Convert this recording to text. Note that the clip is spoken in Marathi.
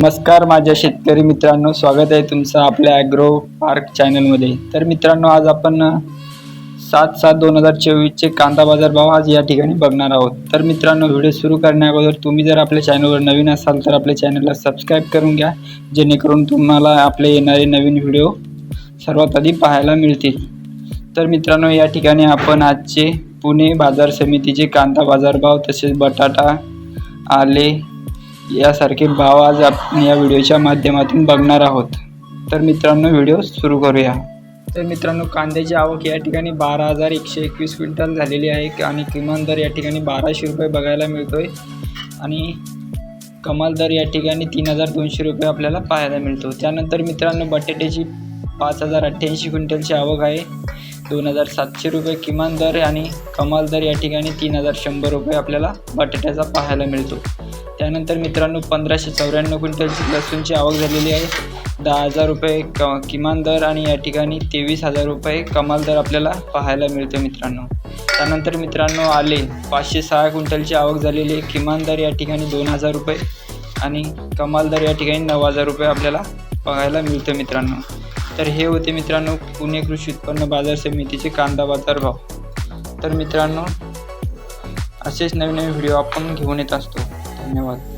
नमस्कार माझ्या शेतकरी मित्रांनो. स्वागत आहे तुमचं आपल्या ॲग्रो पार्क चॅनलमध्ये तर मित्रांनो आज आपण सात सात दोन हजार चोवीसचे कांदा बाजार भाव आज या ठिकाणी बघणार आहोत. तर मित्रांनो व्हिडिओ सुरू करण्याअगोदर तुम्ही जर आपल्या चॅनलवर नवीन असाल तर आपल्या चॅनलला सबस्क्राईब करून घ्या. जेणेकरून तुम्हाला आपले येणारे नवीन व्हिडिओ सर्वात आधी पाहायला मिळतील. तर मित्रांनो या ठिकाणी आपण आजचे पुणे बाजार समितीचे कांदा बाजारभाव तसेच बटाटा आले यासारखे भाव आज आपण या व्हिडिओच्या माध्यमातून बघणार आहोत. तर मित्रांनो व्हिडिओ सुरू करूया. तर मित्रांनो कांद्याची आवक या ठिकाणी बारा हजार एकशे एकवीस क्विंटल झालेली आहे आणि किमान दर या ठिकाणी बाराशे रुपये बघायला मिळतो आहे आणि कमाल दर या ठिकाणी तीन हजार दोनशे रुपये आपल्याला पाहायला मिळतो. त्यानंतर मित्रांनो बटाट्याची पाच हजार अठ्ठ्याऐंशी क्विंटलची आवक आहे. दोन हजार सातशे रुपये किमान दर आणि कमाल दर या ठिकाणी तीन हजार शंभर रुपये आपल्याला बटाट्याचा पाहायला मिळतो. त्यानंतर मित्रांनो पंधराशे चौऱ्याण्णव क्विंटलची लसूणची आवक झालेली आहे. दहा हजार रुपये क किमान दर आणि या ठिकाणी तेवीस हजार रुपये कमाल दर आपल्याला पाहायला मिळतो मित्रांनो. त्यानंतर मित्रांनो आले पाचशे सहा क्विंटलची आवक झालेली आहे. किमान दर या ठिकाणी दोन हजार रुपये आणि कमाल दर या ठिकाणी नऊ हजार रुपये आपल्याला बघायला मिळतं मित्रांनो. तर हे होते मित्रांनो पुणे कृषी उत्पन्न बाजार समितीचे कांदा बाजार भाव. तर मित्रांनो असेच नवीन नवीन व्हिडिओ आपण घेऊन येत असतो. धन्यवाद.